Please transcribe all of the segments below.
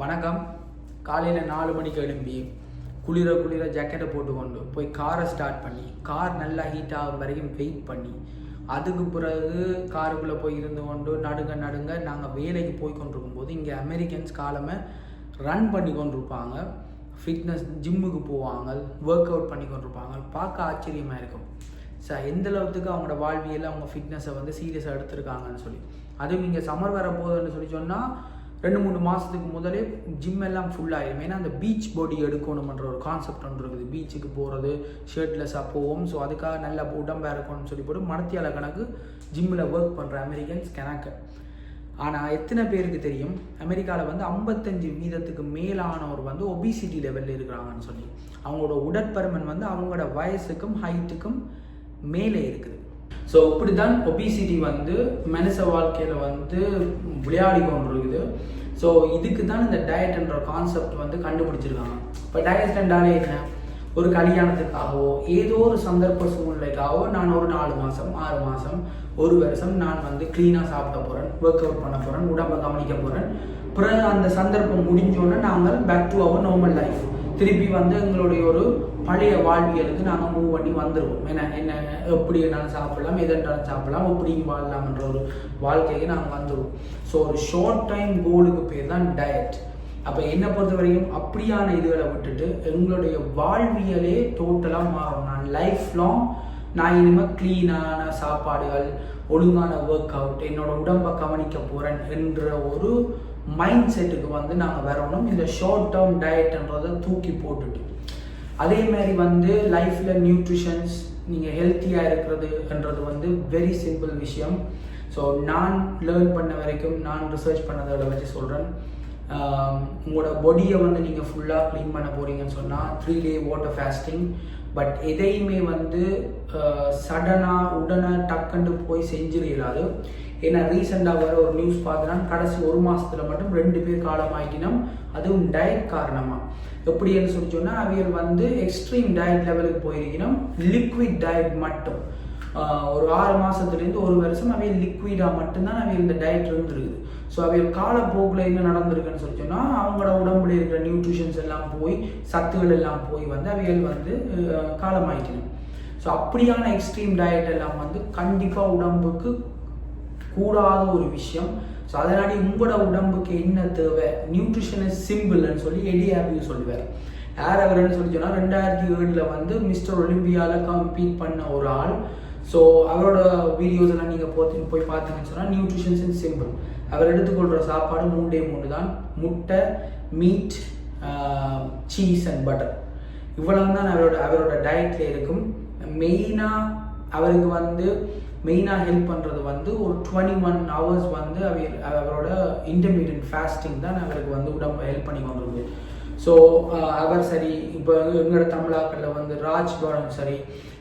வணக்கம். காலையில் நாலு மணிக்கு எழும்பி குளிர குளிர ஜாக்கெட்டை போட்டுக்கொண்டு போய் காரை ஸ்டார்ட் பண்ணி கார் நல்லா ஹீட் ஆகும் வரைக்கும் வெயிட் பண்ணி அதுக்கு பிறகு காருக்குள்ளே போய் இருந்து கொண்டு நடுங்க நடுங்க நாங்கள் வேலைக்கு போய் கொண்டிருக்கும் போது இங்கே அமெரிக்கன்ஸ் காலமே ரன் பண்ணி கொண்டிருப்பாங்க. ஃபிட்னஸ் ஜிம்முக்கு போவாங்க ஒர்க் அவுட் பண்ணி கொண்டிருப்பாங்க. பார்க்க ஆச்சரியமாக இருக்கும். சார் எந்த அளவுக்கு அவங்களோட வாழ்வியல் அவங்க ஃபிட்னஸை வந்து சீரியஸாக எடுத்திருக்காங்கன்னு சொல்லி. அதுவும் இங்கே சம்மர் வரப்போகுதுன்னு சொல்லி சொன்னால் ரெண்டு மூணு மாதத்துக்கு முதலே ஜிம் எல்லாம் ஃபுல்லாகிடும் ஏன்னா அந்த பீச் பாடி எடுக்கணுமன்ற ஒரு கான்செப்ட் ஒன்று இருக்குது. பீச்சுக்கு போகிறது ஷர்ட்லெஸ்ஸாக போவோம். ஸோ அதுக்காக நல்ல உடம்பாக இருக்கணும்னு சொல்லி போட்டு மணத்தியால கணக்கு ஜிம்மில் ஒர்க் பண்ணுற அமெரிக்கன்ஸ் கணக்கு. ஆனால் எத்தனை பேருக்கு தெரியும்? அமெரிக்காவில் வந்து ஐம்பத்தஞ்சு வீதத்துக்கு மேலானவர் வந்து ஒபிசிட்டி லெவலில் இருக்கிறாங்கன்னு சொல்லி. அவங்களோட உடற்பருமன் வந்து அவங்களோட வயசுக்கும் ஹைட்டுக்கும் மேலே இருக்குது. ஸோ இப்படி தான் ஒபிசிட்டி வந்து மனுஷ வாழ்க்கையில் வந்து விளையாடி கொண்டு இருக்குது ஸோ இதுக்கு தான் இந்த டயட்ன்ற கான்செப்ட் வந்து கண்டுபிடிச்சிருக்காங்க. இப்போ டயட் என்றாலே என்ன? ஒரு கல்யாணத்துக்காகவோ ஏதோ ஒரு சந்தர்ப்ப சூழ்நிலைக்காகவோ நான் ஒரு நாலு மாதம் ஆறு மாதம் ஒரு வருஷம் நான் வந்து க்ளீனாக சாப்பிட போகிறேன் ஒர்க் அவுட் பண்ண போகிறேன் உடம்பை கவனிக்க போகிறேன் பிறகு அந்த சந்தர்ப்பம் முடிஞ்சோடனே நாங்கள் back to our normal life திருப்பி வந்து எங்களுடைய ஒரு பழைய வாழ்வியலுக்கு நாங்கள் மூவ் பண்ணி வந்துடுவோம் என்ன என்ன எப்படி என்னாலும் சாப்பிடலாம் எதென்றாலும் சாப்பிடலாம் எப்படி வாழலாம்ன்ற ஒரு வாழ்க்கைக்கு நாங்கள் வந்துடுவோம் ஸோ ஒரு ஷார்ட் டைம் கோலுக்கு பேர் தான் டயட் அப்போ என்னை பொறுத்த வரைக்கும் அப்படியான இதுகளை விட்டுட்டு எங்களுடைய வாழ்வியலே டோட்டலாக மாறும். நான் லைஃப் லாங் நான் இனிமேல் க்ளீனான சாப்பாடுகள் ஒழுங்கான ஒர்க் அவுட் என்னோட உடம்பை கவனிக்க போகிறேன் என்ற ஒரு மைண்ட் செட்டுக்கு வந்து நாங்கள் வரணும். இந்த ஷார்ட் டேர்ம் டயட்ன்றதை தூக்கி போட்டுட்டு. அதே மாதிரி வந்து லைஃப்பில் நியூட்ரிஷன்ஸ் நீங்கள் ஹெல்த்தியாக இருக்கிறதுன்றது வந்து வெரி சிம்பிள் விஷயம். ஸோ நான் லேர்ன் பண்ண வரைக்கும் நான் ரிசர்ச் பண்ணதை வச்சு சொல்கிறேன் உங்களோட பாடியை வந்து நீங்கள் ஃபுல்லாக க்ளீன் பண்ண போகிறீங்கன்னு சொன்னால் three day water fasting but எதையுமே வந்து சடனாக உடனே டக்குன்னு போய் செஞ்சிட ஏன்னா ரீசெண்டாக வர ஒரு நியூஸ் பார்த்தனா கடைசி ஒரு மாதத்தில் மட்டும் ரெண்டு பேர் காலமாயிட்டினோம் அதுவும் டயட் காரணமாக எப்படின்னு சொல்லி சொன்னால் அவியல் வந்து எக்ஸ்ட்ரீம் டயட் லெவலுக்கு போயிருக்கணும் லிக்விட் டயட் மட்டும். ஒரு ஆறு மாதத்துலேருந்து ஒரு வருஷம் அவையில் லிக்விடாக மட்டும்தான் அவையில் இந்த டயட் இருந்துருக்குது. ஸோ அவையில் காலப்போக்கில் என்ன நடந்திருக்குன்னு சொல்லி சொன்னால் அவங்களோட உடம்புல இருக்கிற நியூட்ரிஷன்ஸ் எல்லாம் போய் சத்துகள் எல்லாம் போய் வந்து அவையில் வந்து காலமாயிட்டணும் ஸோ அப்படியான எக்ஸ்ட்ரீம் டயட் எல்லாம் வந்து கண்டிப்பாக உடம்புக்கு கூடாத ஒரு விஷயம். ஸோ அதனாடி உங்களோட உடம்புக்கு என்ன தேவை? நியூட்ரிஷன் இஸ் சிம்பிள்னு சொல்லி எடி ஆபியூ சொல்லுவார். யார் அவர்னு சொல்லி சொன்னால் ரெண்டாயிரத்தி ஏழில் வந்து மிஸ்டர் ஒலிம்பியாவில் கம்பீட் பண்ண ஒரு ஆள் ஸோ அவரோட வீடியோஸ் எல்லாம் நீங்கள் போத்து போய் பார்த்தீங்கன்னு சொன்னால் நியூட்ரிஷன்ஸ் இன் சிம்பிள் அவர் எடுத்துக்கொள்கிற சாப்பாடு மூண்டே மூணு தான். முட்டை மீட் சீஸ் அண்ட் பட்டர் இவ்வளவு தான் அவரோட அவரோட டயட்டில் இருக்கும். மெயினாக அவருக்கு வந்து மெயினாக ஹெல்ப் பண்ணுறது வந்து ஒரு டுவெண்ட்டி ஒன் ஹவர்ஸ் வந்து அவர் அவரோட இன்டர்மீடியட் ஃபாஸ்டிங் தான் அவருக்கு வந்து உடம்பு ஹெல்ப் பண்ணி கொண்டிருக்கு ஸோ uh, அவர் சரி இப்போ எங்களோட தமிழாக்களில் வந்து ராஜ் சரி.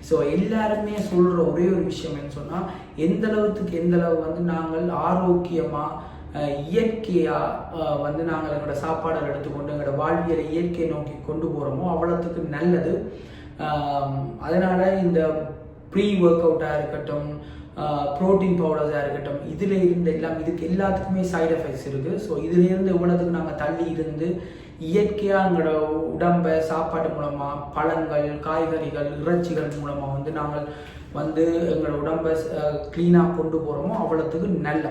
ஸோ எல்லாருமே சொல்கிற ஒரே ஒரு விஷயம் என்ன சொன்னால் எந்த அளவுக்கு எந்த அளவு வந்து நாங்கள் ஆரோக்கியமாக இயற்கையாக வந்து நாங்கள் எங்களோட சாப்பாடுகள் எடுத்துக்கொண்டு எங்களோட வாழ்வியலை இயற்கையை நோக்கி கொண்டு போகிறோமோ அவ்வளோத்துக்கு நல்லது. அதனால் இந்த ப்ரீ ஒர்க் அவுட்டாக இருக்கட்டும் ப்ரோட்டீன் பவுடர்ஸாக இருக்கட்டும் இதில் இருந்து எல்லாம் இதுக்கு எல்லாத்துக்குமே சைடு எஃபெக்ட்ஸ் இருக்குது ஸோ இதுலேருந்து எவ்வளோத்துக்கு நாங்கள் தள்ளி இருந்து இயற்கையாக எங்களோட உடம்பை சாப்பாட்டு மூலமாக பழங்கள் காய்கறிகள் இறைச்சிகள் மூலமாக வந்து நாங்கள் வந்து எங்களோட உடம்பை க்ளீனாக கொண்டு போகிறோமோ அவ்வளோத்துக்கு நல்ல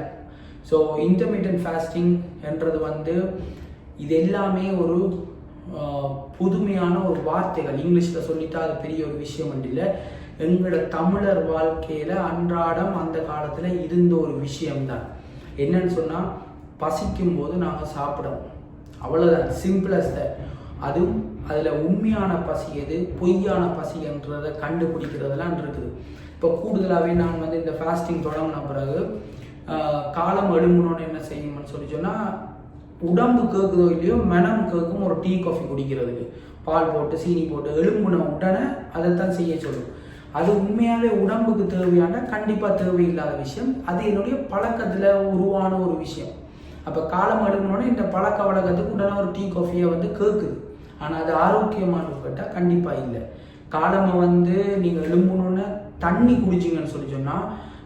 ஸோ இன்டர்மீடியன்ட் ஃபாஸ்டிங் என்றது வந்து இது எல்லாமே ஒரு புதுமையான ஒரு வார்த்தைகள். இங்கிலீஷில் சொல்லிட்டா அது பெரிய ஒரு விஷயம் இல்லை. எங்களோட தமிழர் வாழ்க்கையில் அன்றாடம் அந்த காலத்தில் இருந்த ஒரு விஷயம்தான். என்னன்னு சொன்னால் பசிக்கும் போது நாங்கள் சாப்பிடணும். அவ்வளோதான் சிம்பிளஸ் த அதுவும் அதில் உண்மையான பசி எது? பொய்யான பசி என்றதை கண்டுபிடிக்கிறதெல்லாம் இருக்குது. இப்போ கூடுதலாகவே நான் வந்து இந்த ஃபாஸ்டிங் தொடங்கின பிறகு காலம் எழும்பணும்னு என்ன செய்யணும்னு சொல்லி சொன்னால் உடம்பு கேட்குதோ இல்லையோ மனம் கேட்கும் ஒரு டீ காஃபி குடிக்கிறதுக்கு. பால் போட்டு சீனி போட்டு எலும்புன உடனே அதை தான் செய்ய சொல்லும். அது உண்மையாகவே உடம்புக்கு தேவையான கண்டிப்பாக தேவையில்லாத விஷயம். அது என்னுடைய பழக்கத்தில் உருவான ஒரு விஷயம். அப்போ காலம் எடுக்கணுன்னே இந்த பழக்க வழக்கத்துக்கு உடனே ஒரு டீ காஃபியை வந்து கேட்குது ஆனால் அது ஆரோக்கியமானு கேட்டால் கண்டிப்பாக இல்லை. காலமை வந்து நீங்கள் எழும்பணுன்னு தண்ணி குடிச்சிங்கன்னு சொல்லி சொன்னால்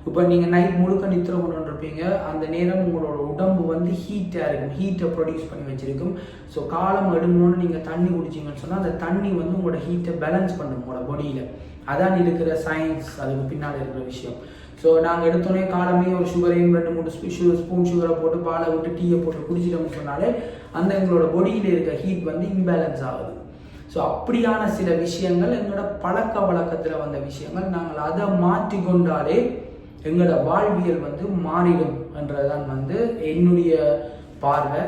இப்போ நீங்கள் நைட் முழுக்க நித்திர கொண்டு இருப்பீங்க அந்த நேரம் உங்களோட உடம்பு வந்து ஹீட்டாக இருக்கும். ஹீட்டை ப்ரொடியூஸ் பண்ணி வச்சுருக்கும். ஸோ காலம் எடுமோன்னு நீங்கள் தண்ணி குடிச்சிங்கன்னு சொன்னால் அந்த தண்ணி வந்து உங்களோட ஹீட்டை பேலன்ஸ் பண்ணும் உங்களோட பாடியில் அதான் இருக்கிற சயின்ஸ் அதுக்கு பின்னால் இருக்கிற விஷயம். ஸோ நாங்கள் எடுத்தோடனே காலமே ஒரு சுகரையும் ரெண்டு மூணு ஸ்பூ ஸ்பூன் சுகரை போட்டு பாலை விட்டு டீயை போட்டு குடிச்சிட்டோம்னு சொன்னாலே அந்த எங்களோட பொடியில் இருக்க ஹீட் வந்து இம்பேலன்ஸ் ஆகுது. ஸோ அப்படியான சில விஷயங்கள் எங்களோட பழக்க வழக்கத்தில் வந்த விஷயங்கள். நாங்கள் அதை மாற்றி கொண்டாலே எங்களோட வாழ்வியல் வந்து மாறிடும் என்றதான் வந்து என்னுடைய பார்வை.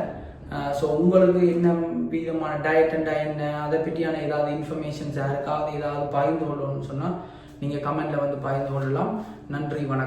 ஸோ உங்களுக்கு என்ன விதமான டயட்டண்டா என்ன அதை பற்றியான ஏதாவது இன்ஃபர்மேஷன்ஸ் யாருக்காவது ஏதாவது பகிர்ந்து கொள்ளணும்னு சொன்னால் நீங்கள் கமெண்ட்டில் வந்து பகிர்ந்து கொள்ளலாம். நன்றி வணக்கம்.